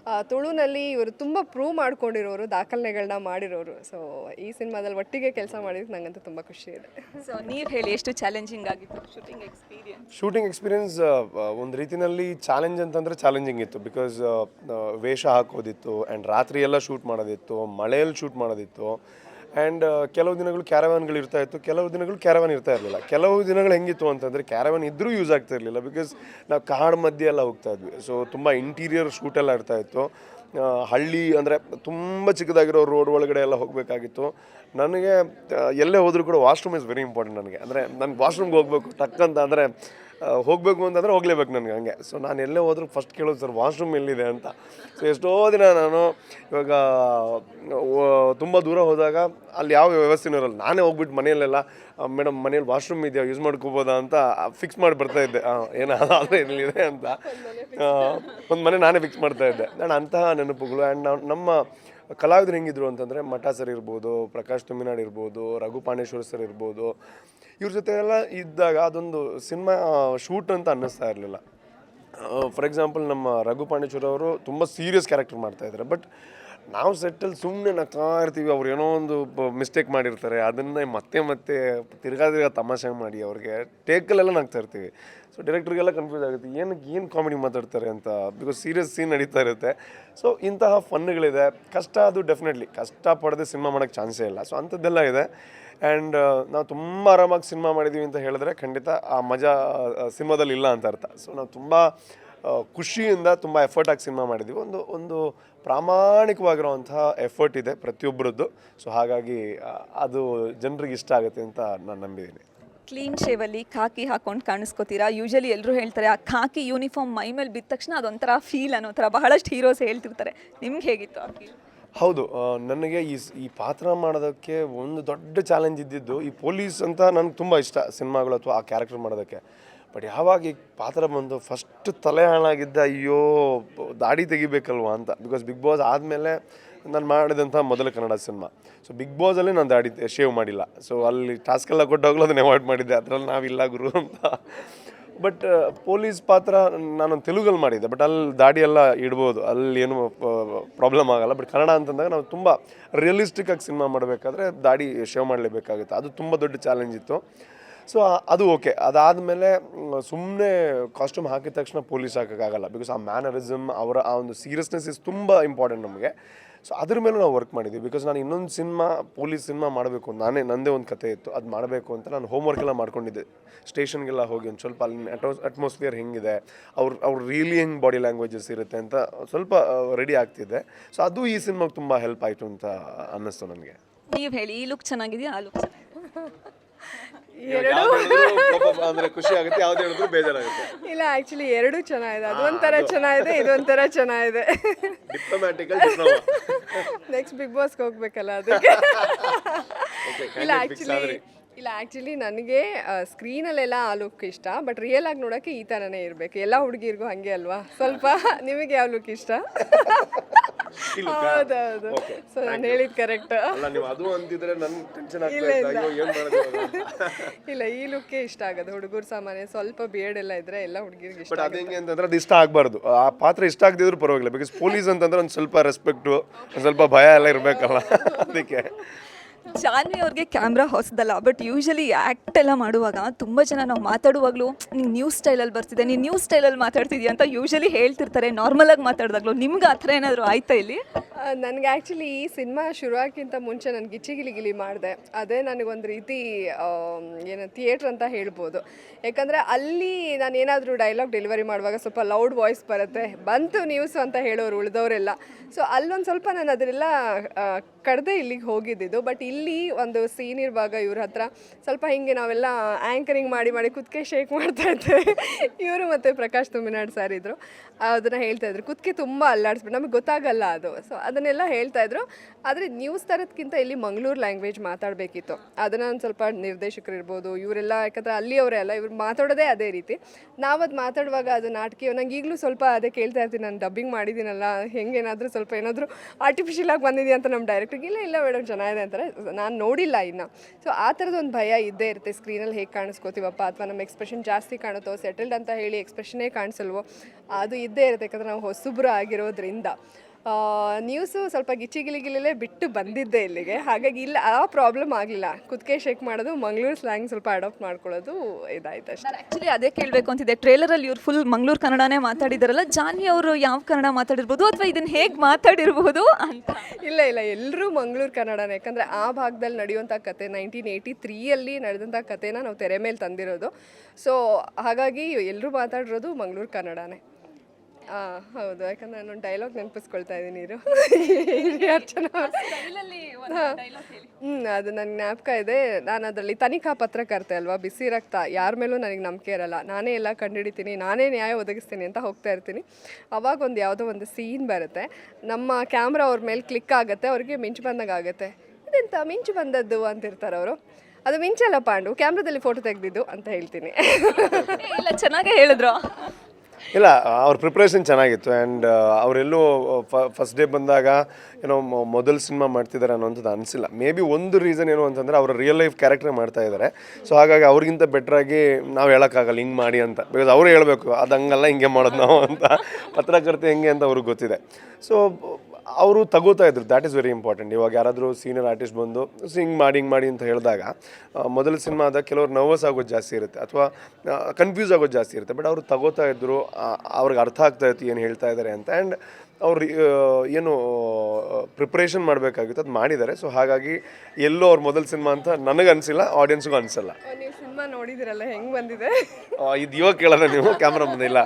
Speaker 3: ಆ, ತುಳುನಲ್ಲಿ ಇವರು ತುಂಬ ಪ್ರೂವ್ ಮಾಡ್ಕೊಂಡಿರೋರು ದಾಖಲೆಗಳನ್ನ ಮಾಡಿರೋರು. ಸೊ ಈ ಸಿನಿಮಾದಲ್ಲಿ ಒಟ್ಟಿಗೆ ಕೆಲಸ ಮಾಡಿದ್ದಕ್ಕೆ ನಂಗಂತೂ ತುಂಬ ಖುಷಿ ಇದೆ.
Speaker 1: ಸೊ ನೀವು ಹೇಳಿ ಎಷ್ಟು ಚಾಲೆಂಜಿಂಗ್ ಆಗಿತ್ತು ಶೂಟಿಂಗ್ ಎಕ್ಸ್ಪೀರಿಯನ್ಸ್
Speaker 2: ಶೂಟಿಂಗ್ ಎಕ್ಸ್ಪೀರಿಯನ್ಸ್ ಒಂದು ರೀತಿನಲ್ಲಿ ಚಾಲೆಂಜ್ ಅಂತಂದ್ರೆ ಚಾಲೆಂಜಿಂಗ್ ಇತ್ತು. ಬಿಕಾಸ್ ವೇಷ ಹಾಕೋದಿತ್ತು ಆ್ಯಂಡ್ ರಾತ್ರಿ ಎಲ್ಲ ಶೂಟ್ ಮಾಡೋದಿತ್ತು ಮಳೆಯಲ್ಲಿ ಶೂಟ್ ಮಾಡೋದಿತ್ತು. ಆ್ಯಂಡ್ ಕೆಲವು ದಿನಗಳು ಕ್ಯಾರವಾನ್ಗಳು ಇರ್ತಾ ಇತ್ತು. ಕೆಲವು ದಿನಗಳು ಕ್ಯಾರವಾನ್ ಇರ್ತಾ ಇರಲಿಲ್ಲ. ಕೆಲವು ದಿನಗಳು ಹೆಂಗಿತ್ತು ಅಂತಂದರೆ ಕ್ಯಾರವಾನ್ ಇದ್ದರೂ ಯೂಸ್ ಆಗ್ತಾ ಇರಲಿಲ್ಲ ಬಿಕಾಸ್ ನಾವು ಕಾಡು ಮಧ್ಯೆ ಎಲ್ಲ ಹೋಗ್ತಾ ಇದ್ವಿ. ಸೊ ತುಂಬ ಇಂಟೀರಿಯರ್ ಶೂಟ್ ಎಲ್ಲ ಇರ್ತಾ ಇತ್ತು. ಹಳ್ಳಿ ಅಂದರೆ ತುಂಬ ಚಿಕ್ಕದಾಗಿರೋ ರೋಡ್ ಒಳಗಡೆ ಎಲ್ಲ ಹೋಗಬೇಕಾಗಿತ್ತು. ನನಗೆ ಎಲ್ಲೇ ಹೋದರೂ ಕೂಡ ವಾಶ್ರೂಮ್ ಇಸ್ ವೆರಿ ಇಂಪಾರ್ಟೆಂಟ್ ನನಗೆ. ಅಂದರೆ ನನಗೆ ವಾಶ್ರೂಮ್ಗೆ ಹೋಗಬೇಕು ಟಕ್ ಅಂತ ಅಂದರೆ ಹೋಗಬೇಕು ಅಂತಂದರೆ ಹೋಗಲೇಬೇಕು ನನಗೆ ಹಂಗೆ. ಸೊ ನಾನು ಎಲ್ಲೇ ಹೋದ್ರೂ ಫಸ್ಟ್ ಕೇಳೋದು ಸರ್ ವಾಶ್ರೂಮ್ ಎಲ್ಲಿದೆ? ಅಂತ. ಸೊ ಎಷ್ಟೋ ದಿನ ನಾನು ಇವಾಗ ತುಂಬ ದೂರ ಹೋದಾಗ ಅಲ್ಲಿ ಯಾವ ವ್ಯವಸ್ಥೆನೂ ಇರಲ್ಲ. ನಾನೇ ಹೋಗ್ಬಿಟ್ಟು ಮನೆಯಲ್ಲೆಲ್ಲ ಮೇಡಮ್ ಮನೇಲಿ ವಾಶ್ರೂಮ್ ಇದೆಯಾ? ಯೂಸ್ ಮಾಡ್ಕೋಬೋದಾ? ಅಂತ ಫಿಕ್ಸ್ ಮಾಡಿ ಬರ್ತಾ ಇದ್ದೆ. ಏನಾದರೂ ಇರಲಿದೆ ಅಂತ. ಒಂದು ಮನೆ ನಾನೇ ಫಿಕ್ಸ್ ಮಾಡ್ತಾ ಇದ್ದೆ. ನಾನು ಅಂತಹ ನೆನಪುಗಳು. ಆ್ಯಂಡ್ ನಾವು ನಮ್ಮ ಕಲಾವಿದರು ಹೆಂಗಿದ್ರು ಅಂತಂದರೆ ಮಠ ಸರ್ ಇರ್ಬೋದು, ಪ್ರಕಾಶ್ ತುಮಿನಾಡ್ ಇರ್ಬೋದು, ರಘು ಪಾಂಡೇಶ್ವರ ಸರ್ ಇರ್ಬೋದು, ಇವ್ರ ಜೊತೆ ಎಲ್ಲ ಇದ್ದಾಗ ಅದೊಂದು ಸಿನಿಮಾ ಶೂಟ್ ಅಂತ ಅನ್ನಿಸ್ತಾ ಇರಲಿಲ್ಲ. ಫಾರ್ ಎಕ್ಸಾಂಪಲ್ ನಮ್ಮ ರಘು ಪಾಂಡೇಶ್ವರ ಅವರು ತುಂಬ ಸೀರಿಯಸ್ ಕ್ಯಾರೆಕ್ಟರ್ ಮಾಡ್ತಾಯಿದ್ದಾರೆ ಬಟ್ ನಾವು ಸೆಟ್ಟಲ್ಲಿ ಸುಮ್ಮನೆ ನಗ್ತಾ ಇರ್ತೀವಿ. ಅವ್ರು ಏನೋ ಒಂದು ಮಿಸ್ಟೇಕ್ ಮಾಡಿರ್ತಾರೆ. ಅದನ್ನೇ ಮತ್ತೆ ಮತ್ತೆ ತಿರ್ಗಾ ತಿರ್ಗಾ ತಮಾಷೆ ಮಾಡಿ ಅವ್ರಿಗೆ ಟೇಕಲ್ಲೆಲ್ಲ ನಗ್ತಾ ಇರ್ತೀವಿ. ಸೊ ಡೈರೆಕ್ಟ್ರಿಗೆಲ್ಲ ಕನ್ಫ್ಯೂಸ್ ಆಗುತ್ತೆ. ಏನಕ್ಕೆ ಏನು ಕಾಮಿಡಿ ಮಾತಾಡ್ತಾರೆ ಅಂತ? ಬಿಕಾಸ್ ಸೀರಿಯಸ್ ಸೀನ್ ನಡೀತಾ ಇರುತ್ತೆ. ಸೊ ಇಂತಹ ಫನ್ಗಳಿದೆ ಕಷ್ಟ ಅದು ಡೆಫಿನೆಟ್ಲಿ ಕಷ್ಟ ಪಡೆದೇ ಸಿನಿಮಾ ಮಾಡೋಕ್ಕೆ ಚಾನ್ಸೇ ಇಲ್ಲ. ಸೊ ಅಂಥದ್ದೆಲ್ಲ ಇದೆ. ಆ್ಯಂಡ್ ನಾವು ತುಂಬ ಆರಾಮಾಗಿ ಸಿನಿಮಾ ಮಾಡಿದ್ದೀವಿ ಅಂತ ಹೇಳಿದ್ರೆ ಖಂಡಿತ ಆ ಮಜಾ ಸಿನಿಮಾದಲ್ಲಿ ಇಲ್ಲ ಅಂತ ಅರ್ಥ. ಸೊ ನಾವು ತುಂಬ ಖುಷಿಯಿಂದ ತುಂಬ ಎಫರ್ಟ್ ಆಗಿ ಸಿನಿಮಾ ಮಾಡಿದ್ದೀವಿ ಒಂದು ಒಂದು ಪ್ರಾಮಾಣಿಕವಾಗಿರುವಂತಹ ಎಫರ್ಟ್ ಇದೆ ಪ್ರತಿಯೊಬ್ಬರದ್ದು ಸೊ ಹಾಗಾಗಿ ಅದು ಜನರಿಗೆ ಇಷ್ಟ ಆಗುತ್ತೆ ಅಂತ ನಾನು ನಂಬಿದ್ದೀನಿ.
Speaker 1: ಕ್ಲೀನ್ ಶೇವಲ್ಲಿ ಖಾಕಿ ಹಾಕೊಂಡು ಕಾಣಿಸ್ಕೋತೀರಾ? ಯೂಶಲಿ ಎಲ್ಲರೂ ಹೇಳ್ತಾರೆ ಆ ಖಾಕಿ ಯೂನಿಫಾರ್ಮ್ ಮೈ ಮೇಲೆ ಬಿದ್ದ ತಕ್ಷಣ ಅದೊಂಥರ ಫೀಲ್ ಅನ್ನೋ ಥರ ಬಹಳಷ್ಟು ಹೀರೋಸ್ ಹೇಳ್ತಿರ್ತಾರೆ. ನಿಮ್ಗೆ ಹೇಗಿತ್ತು ಆ ಫೀಲ್
Speaker 2: ಹೌದು ನನಗೆ ಈ ಈ ಪಾತ್ರ ಮಾಡೋದಕ್ಕೆ ಒಂದು ದೊಡ್ಡ ಚಾಲೆಂಜ್ ಇದ್ದಿದ್ದು ಈ ಪೊಲೀಸ್ ಅಂತ ನನಗೆ ತುಂಬ ಇಷ್ಟ ಸಿನಿಮಾಗಳು ಅಥವಾ ಆ ಕ್ಯಾರೆಕ್ಟರ್ ಮಾಡೋದಕ್ಕೆ. ಬಟ್ ಯಾವಾಗ ಈ ಪಾತ್ರ ಬಂದು ಫಸ್ಟ್ ತಲೆ ಹಾಳಾಗಿದ್ದ, ಅಯ್ಯೋ, ದಾಡಿ ತೆಗಿಬೇಕಲ್ವಾ ಅಂತ. ಬಿಕಾಸ್ ಬಿಗ್ ಬಾಸ್ ಆದಮೇಲೆ ನಾನು ಮಾಡಿದಂಥ ಮೊದಲ ಕನ್ನಡ ಸಿನಿಮಾ. ಸೊ ಬಿಗ್ ಬಾಸಲ್ಲಿ ನಾನು ದಾಡಿ ಶೇವ್ ಮಾಡಿಲ್ಲ. ಸೊ ಅಲ್ಲಿ ಟಾಸ್ಕೆಲ್ಲ ಕೊಟ್ಟಾಗಲೂ ಅದನ್ನ ಅವಾಯ್ಡ್ ಮಾಡಿದ್ದೆ. ಅದರಲ್ಲಿ ನಾವಿಲ್ಲ ಗುರು ಅಂತ. ಬಟ್ ಪೊಲೀಸ್ ಪಾತ್ರ ನಾನು ತೆಲುಗಲ್ಲಿ ಮಾಡಿದ್ದೆ. ಬಟ್ ಅಲ್ಲಿ ದಾಡಿಯೆಲ್ಲ ಇಡ್ಬೋದು. ಅಲ್ಲಿ ಏನು ಪ್ರಾಬ್ಲಮ್ ಆಗಲ್ಲ. ಬಟ್ ಕನ್ನಡ ಅಂತಂದಾಗ ನಾವು ತುಂಬ ರಿಯಲಿಸ್ಟಿಕ್ ಆಗಿ ಸಿನಿಮಾ ಮಾಡಬೇಕಾದ್ರೆ ದಾಡಿ ಶೇವ್ ಮಾಡಲೇಬೇಕಾಗುತ್ತೆ. ಅದು ತುಂಬ ದೊಡ್ಡ ಚಾಲೆಂಜ್ ಇತ್ತು. ಸೊ ಅದು ಓಕೆ ಅದಾದಮೇಲೆ ಸುಮ್ಮನೆ ಕಾಸ್ಟ್ಯೂಮ್ ಹಾಕಿದ ತಕ್ಷಣ ಪೊಲೀಸ್ ಹಾಕೋಕ್ಕಾಗಲ್ಲ. ಬಿಕಾಸ್ ಆ ಮ್ಯಾನರಿಸಮ್ ಅವರ ಆ ಒಂದು ಸೀರಿಯಸ್ನೆಸ್ ಇಸ್ ತುಂಬ ಇಂಪಾರ್ಟೆಂಟ್ ನಮಗೆ. ಸೊ ಅದ್ರ ಮೇಲೆ ನಾವು ವರ್ಕ್ ಮಾಡಿದ್ವಿ. ಬಿಕಾಸ್ ನಾನು ಇನ್ನೊಂದು ಸಿನಿಮಾ ಪೊಲೀಸ್ ಸಿನಿಮಾ ಮಾಡಬೇಕು ನಾನೇ, ನಂದೇ ಒಂದು ಕತೆ ಇತ್ತು. ಅದು ಮಾಡಬೇಕು ಅಂತ ನಾನು ಹೋಮ್ವರ್ಕ್ ಎಲ್ಲ ಮಾಡ್ಕೊಂಡಿದ್ದೆ. ಸ್ಟೇಷನ್ಗೆಲ್ಲ ಹೋಗಿ ಒಂದು ಸ್ವಲ್ಪ ಅಲ್ಲಿ ಅಟೋ ಅಟ್ಮಾಸ್ಫಿಯರ್ ಹೆಂಗಿದೆ, ಅವ್ರು, ಅವ್ರ ರಿಯಲಿ ಹೆಂಗೆ ಬಾಡಿ ಲ್ಯಾಂಗ್ವೇಜಸ್ ಇರುತ್ತೆ ಅಂತ ಸ್ವಲ್ಪ ರೆಡಿ ಆಗ್ತಿದ್ದೆ. ಸೊ ಅದು ಈ ಸಿನಿಮಾಗೆ ತುಂಬ ಹೆಲ್ಪ್ ಆಯಿತು ಅಂತ ಅನ್ನಿಸ್ತು ನನಗೆ.
Speaker 1: ನೀವು ಹೇಳಿ, ಈ ಲುಕ್ ಚೆನ್ನಾಗಿದೆಯಾ, ಆ ಲುಕ್
Speaker 2: ಅಂದರೆ ಖುಷಿ ಆಗುತ್ತೆ ಯಾವ್ದು ಹೇಳಿದ್ರು ಬೇಜಾರಾಗುತ್ತೆ.
Speaker 3: ಇಲ್ಲ ಆ್ಯಕ್ಚುಲಿ ಎರಡೂ ಚೆನ್ನಾಗಿದೆ. ಅದೊಂಥರ ಚೆನ್ನಾಗಿದೆ ಇದೊಂಥರ ಚೆನ್ನಾಗಿದೆ.
Speaker 2: ಡಿಪ್ಲೊಮ್ಯಾಟಿಕಲ್
Speaker 3: ನೆಕ್ಸ್ಟ್ ಬಿಗ್ ಬಾಸ್ಗೆ ಹೋಗ್ಬೇಕಲ್ಲ ಅದಕ್ಕೆ. ಇಲ್ಲ ಆ್ಯಕ್ಚುಲಿ ಇಲ್ಲ ಆ್ಯಕ್ಚುಲಿ ನನಗೆ ಸ್ಕ್ರೀನಲ್ಲೆಲ್ಲ ಆ ಲುಕ್ ಇಷ್ಟ ಬಟ್ ರಿಯಲ್ ಆಗಿ ನೋಡೋಕ್ಕೆ ಈ ಥರನೇ ಇರಬೇಕು. ಎಲ್ಲ ಹುಡುಗಿರಿಗೂ ಹಾಗೆ ಅಲ್ವಾ? ಸ್ವಲ್ಪ ನಿಮಗೆ ಯಾವ ಲುಕ್ ಇಷ್ಟ? ಹೌದೌದು. ಸೊ ನಾನು ಹೇಳಿದ್ ಕರೆಕ್ಟ್
Speaker 2: ಅಲ್ಲ ನೀವು ಅದು ಅಂತಿದ್ರೆ ನನ್ ಟೆನ್ಷನ್ ಆಗ್ತಾ ಇತ್ತು. ಅಯ್ಯೋ ಏನ್ ಮಾಡೋದು
Speaker 3: ಇಲ್ಲ ಈ ಲುಕ್ಕೇ ಇಷ್ಟ ಆಗೋದು. ಹುಡುಗರು ಸಾಮಾನ್ಯ ಸ್ವಲ್ಪ ಬಿಯರ್ಡ್ ಎಲ್ಲ ಇದ್ರೆ ಎಲ್ಲ ಹುಡುಗಿರಿಗೆ ಇಷ್ಟ
Speaker 2: ಬಟ್ ಅದು ಹೆಂಗೆ ಅಂತಂದ್ರೆ ಅದು ಇಷ್ಟ ಆಗಬಾರ್ದು. ಆ ಪಾತ್ರ ಇಷ್ಟ ಆಗದಿದ್ರು ಪರವಾಗಿಲ್ಲ. ಬಿಕಾಸ್ ಪೊಲೀಸ್ ಅಂತಂದ್ರೆ ಒಂದು ಸ್ವಲ್ಪ ರೆಸ್ಪೆಕ್ಟು ಒಂದು ಸ್ವಲ್ಪ ಭಯ ಎಲ್ಲ ಇರಬೇಕಲ್ಲ. ಅದಕ್ಕೆ.
Speaker 1: ಜಾನ್ವಿ ಅವ್ರಿಗೆ ಕ್ಯಾಮ್ರಾ ಹೊಸದಲ್ಲ ಬಟ್ ಯೂಶಲಿ ಆ್ಯಕ್ಟ್ ಎಲ್ಲ ಮಾಡುವಾಗ ತುಂಬ ಜನ ನಾವು ಮಾತಾಡುವಾಗಲೂ, ನೀನು ನ್ಯೂ ಸ್ಟೈಲಲ್ಲಿ ಬರ್ತಿದೆ ನೀನು ನ್ಯೂ ಸ್ಟೈಲಲ್ಲಿ ಮಾತಾಡ್ತಿದ್ಯಾ ಅಂತ ಯೂಶಲಿ ಹೇಳ್ತಿರ್ತಾರೆ ನಾರ್ಮಲಾಗಿ ಮಾತಾಡಿದಾಗಲೂ. ನಿಮ್ಗೆ ಆ ಥರ ಏನಾದರೂ ಆಯ್ತಾ ಇಲ್ಲಿ?
Speaker 3: ನನಗೆ ಆ್ಯಕ್ಚುಲಿ ಈ ಸಿನಿಮಾ ಶುರುವಾಗಕ್ಕಿಂತ ಮುಂಚೆ ನಾನು ಗಿಚಿ ಗಿಲಿ ಗಿಲಿ ಮಾಡಿದೆ. ಅದೇ ನನಗೊಂದು ರೀತಿ ಏನು ಥಿಯೇಟ್ರ್ ಅಂತ ಹೇಳ್ಬೋದು. ಯಾಕಂದರೆ ಅಲ್ಲಿ ನಾನು ಏನಾದರೂ ಡೈಲಾಗ್ ಡೆಲಿವರಿ ಮಾಡುವಾಗ ಸ್ವಲ್ಪ ಲೌಡ್ ವಾಯ್ಸ್ ಬರುತ್ತೆ. ಬಂತು ನ್ಯೂಸ್ ಅಂತ ಹೇಳೋರು ಉಳಿದವರೆಲ್ಲ. ಸೊ ಅಲ್ಲೊಂದು ಸ್ವಲ್ಪ ನಾನು ಅದರೆಲ್ಲ ಕಡದೆ ಇಲ್ಲಿಗೆ ಹೋಗಿದ್ದಿದ್ದು ಬಟ್ ಒಂದು ಸೀನ್ ಇರುವಾಗ ಇವ್ರ ಹತ್ರ ಸ್ವಲ್ಪ ಹಿಂಗೆ ನಾವೆಲ್ಲ ಆ್ಯಂಕರಿಂಗ್ ಮಾಡಿ ಮಾಡಿ ಕುದ್ಕೆ ಶೇಕ್ ಮಾಡ್ತಾ ಇದ್ದೆ. ಇವರು ಮತ್ತು ಪ್ರಕಾಶ್ ತುಂಬಿನಾಡ್ ಸರ್ ಇದ್ರು. ಅದನ್ನು ಹೇಳ್ತಾ ಇದ್ರು. ಕುತ್ಕೆ ತುಂಬ ಅಲ್ಲಾಡಿಸ್ಬಿಟ್ಟು ನಮಗೆ ಗೊತ್ತಾಗಲ್ಲ ಅದು. ಸೊ ಅದನ್ನೆಲ್ಲ ಹೇಳ್ತಾ ಇದ್ರು. ಆದರೆ ನ್ಯೂಸ್ ಥರದ್ಕಿಂತ ಇಲ್ಲಿ ಮಂಗಳೂರು ಲ್ಯಾಂಗ್ವೇಜ್ ಮಾತಾಡಬೇಕಿತ್ತು. ಅದನ್ನು ಒಂದು ಸ್ವಲ್ಪ ನಿರ್ದೇಶಕರು ಇರ್ಬೋದು, ಇವರೆಲ್ಲ ಯಾಕಂದರೆ ಅಲ್ಲಿಯವರೇ ಅಲ್ಲ, ಇವ್ರು ಮಾತಾಡೋದೇ ಅದೇ ರೀತಿ. ನಾವದು ಮಾತಾಡುವಾಗ ಅದು ನಾಟಕೀಯ, ನಂಗೆ ಈಗಲೂ ಸ್ವಲ್ಪ ಅದೇ ಕೇಳ್ತಾ ಇರ್ತೀನಿ. ನಾನು ಡಬ್ಬಿಂಗ್ ಮಾಡಿದ್ದೀನಲ್ಲ ಹೆಂಗೇನಾದರೂ ಸ್ವಲ್ಪ ಏನಾದರೂ ಆರ್ಟಿಫಿಷಿಯಲ್ ಆಗಿ ಬಂದಿದೆಯಾ ಅಂತ ನಮ್ಮ ಡೈರೆಕ್ಟ್ರಿಗೆ ಇಲ್ಲ ಇಲ್ಲ ಮೇಡಮ್ ಚೆನ್ನಾಗಿದೆ ಅಂತಾರೆ. ನಾನು ನೋಡಿಲ್ಲ ಇನ್ನು. ಸೊ ಆ ಥರದ ಒಂದು ಭಯ ಇದ್ದೇ ಇರುತ್ತೆ. ಸ್ಕ್ರೀನಲ್ಲಿ ಹೇಗೆ ಕಾಣಿಸ್ಕೋತೀವಪ್ಪ ಅಥವಾ ನಮ್ಮ ಎಕ್ಸ್ಪ್ರೆಷನ್ ಜಾಸ್ತಿ ಕಾಣುತ್ತೋ ಸೆಟಲ್ಡ್ ಅಂತ ಹೇಳಿ ಎಕ್ಸ್ಪ್ರೆಷನ್ನೇ ಕಾಣಿಸಲ್ವೋ, ಅದು ಇದ್ದೇ ಇರುತ್ತೆ. ಯಾಕಂದರೆ ನಾವು ಹೊಸಬ್ರು ಆಗಿರೋದ್ರಿಂದ. ನ್ಯೂಸು ಸ್ವಲ್ಪ ಗಿಚ್ಚಿ ಗಿಲಿಗಿಲೇ ಬಿಟ್ಟು ಬಂದಿದ್ದೆ ಇಲ್ಲಿಗೆ. ಹಾಗಾಗಿ ಇಲ್ಲ ಆ ಪ್ರಾಬ್ಲಮ್ ಆಗಲಿಲ್ಲ. ಕುದಕೆ ಶೇಕ್ ಮಾಡೋದು ಮಂಗ್ಳೂರು ಸ್ಲ್ಯಾಂಗ್ ಸ್ವಲ್ಪ ಅಡಾಪ್ಟ್ ಮಾಡ್ಕೊಳ್ಳೋದು ಇದಾಯ್ತು ಅಷ್ಟೇ.
Speaker 1: ಆ್ಯಕ್ಚುಲಿ ಅದೇ ಕೇಳಬೇಕು ಅಂತಿದೆ ಟ್ರೇಲರಲ್ಲಿ ಇವ್ರು ಫುಲ್ ಮಂಗ್ಳೂರು ಕನ್ನಡನೇ ಮಾತಾಡಿದಾರಲ್ಲ ಜಾನ್ವಿ ಅವರು ಯಾವ ಕನ್ನಡ ಮಾತಾಡಿರ್ಬೋದು ಅಥವಾ ಇದನ್ನು ಹೇಗೆ ಮಾತಾಡಿರ್ಬೋದು ಅಂತ.
Speaker 3: ಇಲ್ಲ ಇಲ್ಲ ಎಲ್ಲರೂ ಮಂಗ್ಳೂರು ಕನ್ನಡನೇ. ಯಾಕಂದರೆ ಆ ಭಾಗದಲ್ಲಿ ನಡೆಯುವಂಥ ಕತೆ ನೈನ್ಟೀನ್ ಏಯ್ಟಿ ತ್ರೀಯಲ್ಲಿ ನಡೆದಂಥ ಕತೆನ ನಾವು ತೆರೆ ಮೇಲೆ ತಂದಿರೋದು. ಸೊ ಹಾಗಾಗಿ ಎಲ್ಲರೂ ಮಾತಾಡಿರೋದು ಮಂಗ್ಳೂರು ಕನ್ನಡನೇ. ಹಾಂ ಹೌದು. ಯಾಕಂದ್ರೆ ನಾನು ಡೈಲಾಗ್ ನೆನಪಿಸ್ಕೊಳ್ತಾ ಇದ್ದೀನಿ ಇರು. ಅರ್ಚನಾ ಹ್ಞೂ ಅದು ನನಗೆ ಜ್ಞಾಪಕ ಇದೆ. ನಾನು ಅದರಲ್ಲಿ ತನಿಖಾ ಪತ್ರಕರ್ತೆ ಅಲ್ವಾ? ಬಿಸಿ ರಕ್ತ. ಯಾರ ಮೇಲೂ ನನಗೆ ನಂಬಿಕೆ ಇರಲ್ಲ. ನಾನೇ ಎಲ್ಲ ಕಂಡುಹಿಡಿತೀನಿ ನಾನೇ ನ್ಯಾಯ ಒದಗಿಸ್ತೀನಿ ಅಂತ ಹೋಗ್ತಾ ಇರ್ತೀನಿ. ಅವಾಗ ಒಂದು ಯಾವುದೋ ಒಂದು ಸೀನ್ ಬರುತ್ತೆ. ನಮ್ಮ ಕ್ಯಾಮ್ರಾ ಅವ್ರ ಮೇಲೆ ಕ್ಲಿಕ್ ಆಗುತ್ತೆ ಅವ್ರಿಗೆ ಮಿಂಚು ಬಂದಾಗ ಆಗುತ್ತೆ. ಇದೆಂತ? ಮಿಂಚು ಬಂದದ್ದು ಅಂತಿರ್ತಾರೆ ಅವರು. ಅದು ಮಿಂಚಲ್ಲ ಪಾಂಡು. ಕ್ಯಾಮ್ರಾದಲ್ಲಿ ಫೋಟೋ ತೆಗೆದಿದ್ದು ಅಂತ ಹೇಳ್ತೀನಿ.
Speaker 1: ಇಲ್ಲ ಚೆನ್ನಾಗೇ ಹೇಳಿದ್ರು.
Speaker 2: ಇಲ್ಲ, ಅವ್ರ ಪ್ರಿಪ್ರೇಷನ್ ಚೆನ್ನಾಗಿತ್ತು ಆ್ಯಂಡ್ ಅವರೆಲ್ಲೂ ಫಸ್ಟ್ ಡೇ ಬಂದಾಗ ಏನೋ ಮೊದಲು ಸಿನಿಮಾ ಮಾಡ್ತಿದ್ದಾರೆ ಅನ್ನೋಂಥದ್ದು ಅನಿಸಿಲ್ಲ. ಮೇ ಬಿ ಒಂದು ರೀಸನ್ ಏನು ಅಂತಂದರೆ ಅವರು ರಿಯಲ್ ಲೈಫ್ ಕ್ಯಾರೆಕ್ಟರ್ ಮಾಡ್ತಾ ಇದ್ದಾರೆ ಸೊ ಹಾಗಾಗಿ ಅವ್ರಿಗಿಂತ ಬೆಟ್ರಾಗಿ ನಾವು ಹೇಳೋಕ್ಕಾಗಲ್ಲ, ಹಿಂಗೆ ಮಾಡಿ ಅಂತ. ಬಿಕಾಸ್ ಅವರು ಹೇಳಬೇಕು, ಅದು ಹಂಗಲ್ಲ, ಹಿಂಗೆ ಮಾಡೋದು ನಾವು ಅಂತ. ಪತ್ರಕರ್ತೆ ಹೆಂಗೆ ಅಂತ ಅವ್ರಿಗೆ ಗೊತ್ತಿದೆ. ಸೊ ಅವರು ತಗೋತಾ ಇದ್ರು. ದ್ಯಾಟ್ ಇಸ್ ವೆರಿ ಇಂಪಾರ್ಟೆಂಟ್ ಇವಾಗ ಯಾರಾದರೂ ಸೀನಿಯರ್ ಆರ್ಟಿಸ್ಟ್ ಬಂದು ಹಿಂಗೆ ಮಾಡಿ ಹಿಂಗೆ ಮಾಡಿ ಅಂತ ಹೇಳಿದಾಗ ಮೊದಲ ಸಿನಿಮಾ ಆದಾಗ ಕೆಲವರು ನರ್ವಸ್ ಆಗೋದು ಜಾಸ್ತಿ ಇರುತ್ತೆ ಅಥವಾ ಕನ್ಫ್ಯೂಸ್ ಆಗೋದು ಜಾಸ್ತಿ ಇರುತ್ತೆ. ಬಟ್ ಅವರು ತಗೋತಾ ಇದ್ದರು ಅವ್ರಿಗೆ ಅರ್ಥ ಆಗ್ತಾ ಇತ್ತು ಏನು ಹೇಳ್ತಾ ಇದ್ದಾರೆ ಅಂತ. ಆ್ಯಂಡ್ ಅವ್ರು ಏನು ಪ್ರಿಪ್ರೇಷನ್ ಮಾಡಬೇಕಾಗಿತ್ತು ಅದು ಮಾಡಿದ್ದಾರೆ. ಸೊ ಹಾಗಾಗಿ ಎಲ್ಲೋ ಅವ್ರ ಮೊದಲ ಸಿನಿಮಾ ಅಂತ ನನಗೆ ಅನಿಸಿಲ್ಲ ಆಡಿಯನ್ಸ್ಗೂ ಅನಿಸಲ್ಲ.
Speaker 3: ನೀವು ಸಿನಿಮಾ ನೋಡಿದಿರಲ್ಲ ಹೆಂಗೆ ಬಂದಿದೆ?
Speaker 2: ಇದು ಇವಾಗ ಕೇಳೋಣ ನೀವು ಕ್ಯಾಮ್ರಾ ಮುಂದೆ ಇಲ್ಲ.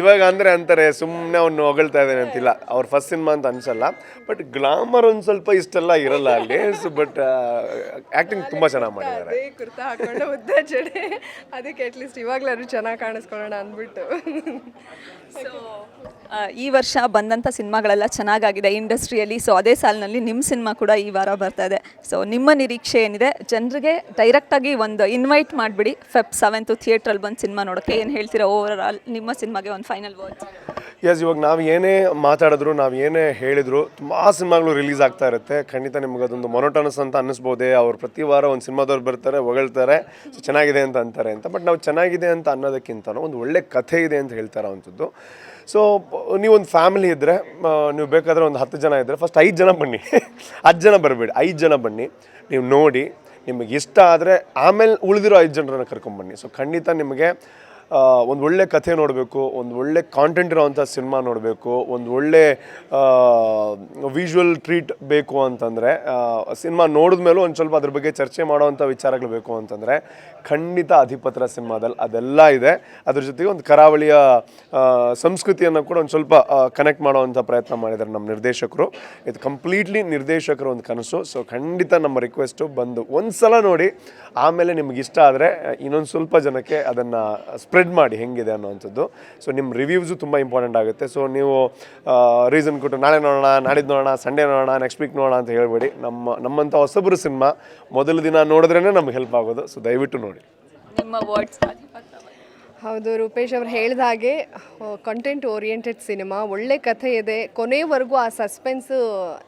Speaker 2: ಇವಾಗ ಅಂದರೆ ಅಂತಾರೆ ಸುಮ್ಮನೆ ಅವನು ಹೊಗಳ್ತಾ ಇದ್ದಾನೆ ಅಂತಿಲ್ಲ. ಅವ್ರ ಫಸ್ಟ್ ಸಿನಿಮಾ ಅಂತ ಅನ್ಸಲ್ಲ. ಬಟ್ ಗ್ಲಾಮರ್ ಒಂದು ಸ್ವಲ್ಪ ಇಷ್ಟೆಲ್ಲ ಇರಲ್ಲ ಅಲ್ಲಿ. ಸೊ ಬಟ್ ಆ್ಯಕ್ಟಿಂಗ್ ತುಂಬ ಚೆನ್ನಾಗಿ ಮಾಡಿದ್ದಾರೆ.
Speaker 3: ಅದೇ ಕುರ್ತಾ ಹಾಕೊಂಡು ಉದ್ದ ಜಡೆ ಅದಕ್ಕೆ ಅಟ್ಲೀಸ್ಟ್ ಇವಾಗ್ಲಾದ್ರು ಚೆನ್ನಾಗಿ ಕಾಣಿಸ್ಕೊಳ್ಳೋಣ ಅಂದ್ಬಿಟ್ಟು.
Speaker 1: ಸೊ ಈ ವರ್ಷ ಬಂದಂಥ ಸಿನಿಮಾಗಳೆಲ್ಲ ಚೆನ್ನಾಗಾಗಿದೆ ಇಂಡಸ್ಟ್ರಿಯಲ್ಲಿ. ಸೊ ಅದೇ ಸಾಲಿನಲ್ಲಿ ನಿಮ್ಮ ಸಿನಿಮಾ ಕೂಡ ಈ ವಾರ ಬರ್ತಾ ಇದೆ. ಸೊ ನಿಮ್ಮ ನಿರೀಕ್ಷೆ ಏನಿದೆ? ಜನರಿಗೆ ಡೈರೆಕ್ಟಾಗಿ ಒಂದು ಇನ್ವೈಟ್ ಮಾಡಿಬಿಡಿ. ಫೆಬ್ ಸೆವೆಂತು ಥಿಯೇಟ್ರಲ್ಲಿ ಬಂದು ಸಿನಿಮಾ ನೋಡೋಕ್ಕೆ ಏನು ಹೇಳ್ತೀರಾ? ಓವರ್ ಆಲ್ ನಿಮ್ಮ ಸಿನಿಮಾಗೆ ಒಂದು ಫೈನಲ್ ವರ್ಡ್
Speaker 2: ಎಸ್ ಇವಾಗ ನಾವು ಏನೇ ಮಾತಾಡಿದ್ರು, ನಾವು ಏನೇ ಹೇಳಿದ್ರು, ತುಂಬ ಸಿನಿಮಾಗಳು ರಿಲೀಸ್ ಆಗ್ತಾ ಇರುತ್ತೆ. ಖಂಡಿತ ನಿಮ್ಗೆ ಅದೊಂದು ಮೊನೋಟನಸ್ ಅಂತ ಅನ್ನಿಸ್ಬೋದೇ. ಅವ್ರು ಪ್ರತಿ ವಾರ ಒಂದು ಸಿನಿಮಾದವ್ರು ಬರ್ತಾರೆ, ಹೊಗಳ್ತಾರೆ. ಸೊ ಚೆನ್ನಾಗಿದೆ ಅಂತ ಅಂತಾರೆ ಅಂತ. ಬಟ್ ನಾವು ಚೆನ್ನಾಗಿದೆ ಅಂತ ಅನ್ನೋದಕ್ಕಿಂತ ಒಂದು ಒಳ್ಳೆ ಕಥೆ ಇದೆ ಅಂತ ಹೇಳ್ತಾರೆ ಅಂಥದ್ದು. ಸೊ ನೀವೊಂದು ಫ್ಯಾಮಿಲಿ ಇದ್ದರೆ ನೀವು ಬೇಕಾದರೆ ಒಂದು ಹತ್ತು ಜನ ಇದ್ದರೆ ಫಸ್ಟ್ ಐದು ಜನ ಬನ್ನಿ. ಹತ್ತು ಜನ ಬರಬೇಡಿ. ಐದು ಜನ ಬನ್ನಿ. ನೀವು ನೋಡಿ, ನಿಮಗೆ ಇಷ್ಟ ಆದರೆ ಆಮೇಲೆ ಉಳಿದಿರೋ ಐದು ಜನರನ್ನ ಕರ್ಕೊಂಬನ್ನಿ ಸೊ ಖಂಡಿತ ನಿಮಗೆ ಒಂದು ಒಳ್ಳೆ ಕಥೆ ನೋಡಬೇಕು, ಒಂದು ಒಳ್ಳೆ ಕಾಂಟೆಂಟ್ ಇರೋವಂಥ ಸಿನಿಮಾ ನೋಡಬೇಕು, ಒಂದು ಒಳ್ಳೆ ವಿಜುವಲ್ ಟ್ರೀಟ್ ಬೇಕು ಅಂತಂದರೆ ಸಿನಿಮಾ ನೋಡಿದ ಮೇಲೂ ಒಂದು ಸ್ವಲ್ಪ ಅದ್ರ ಬಗ್ಗೆ ಚರ್ಚೆ ಮಾಡೋವಂಥ ವಿಚಾರಗಳು ಬೇಕು ಅಂತಂದರೆ ಖಂಡಿತ ಅಧಿಪತ್ರ ಸಿನಿಮಾದಲ್ಲಿ ಅದೆಲ್ಲ ಇದೆ. ಅದ್ರ ಜೊತೆಗೆ ಒಂದು ಕರಾವಳಿಯ ಸಂಸ್ಕೃತಿಯನ್ನು ಕೂಡ ಒಂದು ಸ್ವಲ್ಪ ಕನೆಕ್ಟ್ ಮಾಡುವಂಥ ಪ್ರಯತ್ನ ಮಾಡಿದ್ದಾರೆ ನಮ್ಮ ನಿರ್ದೇಶಕರು. ಇದು ಕಂಪ್ಲೀಟ್ಲಿ ನಿರ್ದೇಶಕರ ಒಂದು ಕನಸು. ಸೊ ಖಂಡಿತ ನಮ್ಮ ರಿಕ್ವೆಸ್ಟು ಬಂದು ಒಂದು ಸಲ ನೋಡಿ. ಆಮೇಲೆ ನಿಮ್ಗೆ ಇಷ್ಟ ಆದರೆ, ಇನ್ನೊಂದು ಸ್ವಲ್ಪ ಜನಕ್ಕೆ ಅದನ್ನು ಸ್ಪ್ರೆಡ್ ಮಾಡಿ ಹೆಂಗಿದೆ ಅನ್ನೋವಂಥದ್ದು. ಸೊ ನಿಮ್ಮ ರಿವ್ಯೂಸು ತುಂಬ ಇಂಪಾರ್ಟೆಂಟ್ ಆಗುತ್ತೆ. ಸೊ ನೀವು ರೀಸನ್ ಕೊಟ್ಟು ನಾಳೆ ನೋಡೋಣ, ನಾಡಿದ್ದು ನೋಡೋಣ ಸಂಡೇ ನೋಡೋಣ ನೆಕ್ಸ್ಟ್ ವೀಕ್ ನೋಡೋಣ ಅಂತ ಹೇಳ್ಬೇಡಿ. ನಮ್ಮ ನಮ್ಮಂಥ ಹೊಸಬ್ರು ಸಿನಿಮಾ ಮೊದಲ ದಿನ ನೋಡಿದ್ರೇ ನಮ್ಗೆ ಹೆಲ್ಪ್ ಆಗೋದು. ಸೊ ದಯವಿಟ್ಟು ನೋಡಿ.
Speaker 1: ನಿಮ್ಮ ವರ್ಡ್ಸ್
Speaker 3: ಹೌದು ರೂಪೇಶ್ ಅವ್ರು ಹೇಳಿದ ಹಾಗೆ ಕಂಟೆಂಟ್ ಓರಿಯೆಂಟೆಡ್ ಸಿನಿಮಾ ಒಳ್ಳೆ ಕಥೆ ಇದೆ ಕೊನೆವರೆಗೂ ಆ ಸಸ್ಪೆನ್ಸ್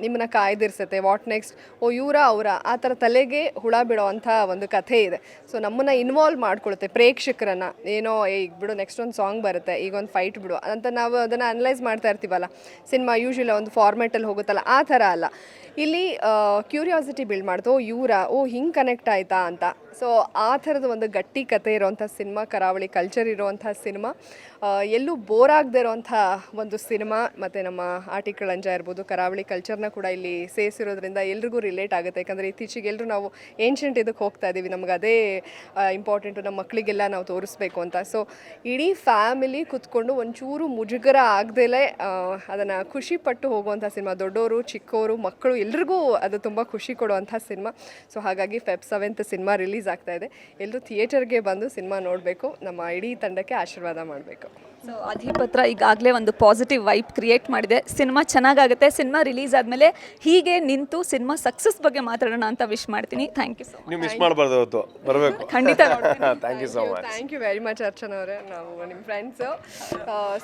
Speaker 3: ನಿಮ್ಮನ್ನ ಕಾಯ್ದಿರಿಸುತ್ತೆ. ವಾಟ್ ನೆಕ್ಸ್ಟ್ ಓ ಇವರ ಅವರ? ಆ ಥರ ತಲೆಗೆ ಹುಳ ಬಿಡೋವಂಥ ಒಂದು ಕಥೆ ಇದೆ. ಸೊ ನಮ್ಮನ್ನು ಇನ್ವಾಲ್ವ್ ಮಾಡ್ಕೊಳುತ್ತೆ ಪ್ರೇಕ್ಷಕರನ್ನ. ಏನೋ ಈಗ ಬಿಡು ನೆಕ್ಸ್ಟ್ ಒಂದು ಸಾಂಗ್ ಬರುತ್ತೆ ಈಗ ಒಂದು ಫೈಟ್ ಬಿಡು. ಅಂತ ನಾವು ಅದನ್ನು ಅನಲೈಸ್ ಮಾಡ್ತಾ ಇರ್ತೀವಲ್ಲ ಸಿನಿಮಾ ಯೂಶ್ವಲಿ ಒಂದು ಫಾರ್ಮೆಟಲ್ಲಿ ಹೋಗುತ್ತಲ್ಲ ಆ ಥರ ಅಲ್ಲ. ಇಲ್ಲಿ ಕ್ಯೂರಿಯಾಸಿಟಿ ಬಿಲ್ಡ್ ಮಾಡ್ತು ಓ ಇವರ? ಓ ಹಿಂಗೆ ಕನೆಕ್ಟ್ ಆಯಿತಾ ಅಂತ. ಸೊ ಆ ಥರದ ಒಂದು ಗಟ್ಟಿ ಕತೆ ಇರುವಂಥ ಸಿನಿಮಾ, ಕರಾವಳಿ ಕಲ್ಚರ್ ಇರುವಂಥ ಸಿನಿಮಾ ಎಲ್ಲೂ ಬೋರ್ ಆಗದೆ ಇರೋವಂಥ ಒಂದು ಸಿನಿಮಾ, ಮತ್ತು ನಮ್ಮ ಆರ್ಟಿಕಲ್ ಅಂಜ ಇರ್ಬೋದು, ಕರಾವಳಿ ಕಲ್ಚರ್ನ ಕೂಡ ಇಲ್ಲಿ ಸೇರಿಸಿರೋದ್ರಿಂದ ಎಲ್ರಿಗೂ ರಿಲೇಟ್ ಆಗುತ್ತೆ. ಯಾಕಂದರೆ ಇತ್ತೀಚೆಗೆ ಎಲ್ಲರೂ ನಾವು ಏನ್ಷಂಟ್ ಇದಕ್ಕೆ ಹೋಗ್ತಾ ಇದ್ದೀವಿ ನಮ್ಗೆ ಅದೇ ಇಂಪಾರ್ಟೆಂಟು ನಮ್ಮ ಮಕ್ಕಳಿಗೆಲ್ಲ ನಾವು ತೋರಿಸ್ಬೇಕು ಅಂತ. ಸೊ ಇಡೀ ಫ್ಯಾಮಿಲಿ ಕುತ್ಕೊಂಡು ಒಂಚೂರು ಮುಜುಗರ ಆಗದೇಲೆ ಅದನ್ನು ಖುಷಿ ಪಟ್ಟು ಹೋಗುವಂಥ ಸಿನಿಮಾ. ದೊಡ್ಡವರು ಚಿಕ್ಕವರು ಮಕ್ಕಳು ಎಲ್ರಿಗೂ ಅದು ತುಂಬ ಖುಷಿ ಕೊಡುವಂಥ ಸಿನಿಮಾ. ಸೊ ಹಾಗಾಗಿ ಫೆಬ್ ಸೆವೆಂತ್ ಸಿನಿಮಾ ರಿಲೀಸ್ ಆಗ್ತಾ ಇದೆ. ಎಲ್ಲರೂ ಥಿಯೇಟರ್ಗೆ ಬಂದು ಸಿನಿಮಾ ನೋಡಬೇಕು ನಮ್ಮ ಇಡೀ ತಂಡಕ್ಕೆ ಆಶೀರ್ವಾದ ಮಾಡಬೇಕು.
Speaker 1: ಸೊ ಅಧಿಪತ್ರ ಈಗಾಗಲೇ ಒಂದು ಪಾಸಿಟಿವ್ ವೈಬ್ ಕ್ರಿಯೇಟ್ ಮಾಡಿದೆ. ಸಿನಿಮಾ ಚೆನ್ನಾಗಾಗುತ್ತೆ. ಸಿನಿಮಾ ರಿಲೀಸ್ ಆದಮೇಲೆ ಹೀಗೆ ನಿಂತು ಸಿನಿಮಾ ಸಕ್ಸಸ್ ಬಗ್ಗೆ ಮಾತಾಡೋಣ ಅಂತ ವಿಶ್ ಮಾಡ್ತೀನಿ. ಥ್ಯಾಂಕ್ ಯು ಸೊ
Speaker 2: ನೀವು ಮಿಸ್ ಮಾಡಬಾರ್ದು ಅವತ್ತು. ಬರಬೇಕು.
Speaker 1: ಖಂಡಿತ.
Speaker 2: Thank you so much
Speaker 3: thank you very much Archana ಅವರೇ. ನಾವು ನಿಮ್ಮ ಫ್ರೆಂಡ್ಸು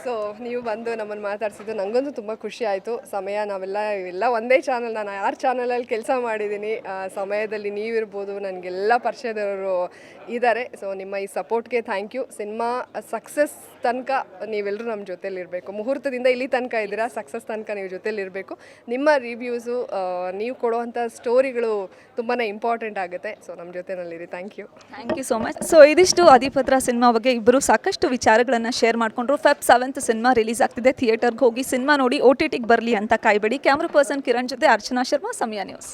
Speaker 3: ಸೊ ನೀವು ಬಂದು ನಮ್ಮನ್ನು ಮಾತಾಡ್ಸಿದ್ದು ನನಗಂತೂ ತುಂಬ ಖುಷಿ ಆಯಿತು. ಸಮಯ ನಾವೆಲ್ಲ ಎಲ್ಲ ಒಂದೇ ಚಾನಲ್ ನಾನು ಯಾರು ಚಾನಲಲ್ಲಿ ಕೆಲಸ ಮಾಡಿದ್ದೀನಿ ಆ ಸಮಯದಲ್ಲಿ ನೀವಿರ್ಬೋದು ನನಗೆಲ್ಲ ಪರಿಚಯದವರು ಇದ್ದಾರೆ ಸೊ ನಿಮ್ಮ ಈ ಸಪೋರ್ಟ್ಗೆ ಥ್ಯಾಂಕ್ ಯು ಸಿನಿಮಾ ಸಕ್ಸಸ್ ತನಕ ನೀವೆಲ್ಲರೂ ನಮ್ಮ ಜೊತೆಲಿರಬೇಕು. ಮುಹೂರ್ತದಿಂದ ಇಲ್ಲಿ ತನಕ ಇದ್ದೀರಾ? ಸಕ್ಸಸ್ ತನಕ ನೀವು ಜೊತೆಲಿರಬೇಕು. ನಿಮ್ಮ ರಿವ್ಯೂಸು ನೀವು ಕೊಡುವಂಥ ಸ್ಟೋರಿಗಳು ತುಂಬಾ ಇಂಪಾರ್ಟೆಂಟ್ ಆಗುತ್ತೆ. ಸೊ ನಮ್ಮ ಜೊತೆನಲ್ಲಿರಿ. Thank you
Speaker 1: thank you so much so ಇದಿಷ್ಟು ಅಧಿಪತ್ರ ಸಿನಿಮಾ ಬಗ್ಗೆ ಇಬ್ಬರು ಸಾಕಷ್ಟು ವಿಚಾರಗಳನ್ನು ಶೇರ್ ಮಾಡಿಕೊಂಡ್ರು. ಫೆಬ್ ಸೆವೆಂತ್ ಸಿನಿಮಾ ರಿಲೀಸ್ ಆಗ್ತಿದೆ. ಥಿಯೇಟರ್ಗೆ ಹೋಗಿ ಸಿನಿಮಾ ನೋಡಿ ಓ ಟಿ ಟಿಗೆ ಬರಲಿ ಅಂತ ಕಾಯ್ಬೇಡಿ. ಕ್ಯಾಮ್ರಾ ಪರ್ಸನ್ ಕಿರಣ್ ಜೊತೆ ಅರ್ಚನಾ ಶರ್ಮಾ, ಸಮಯ ನ್ಯೂಸ್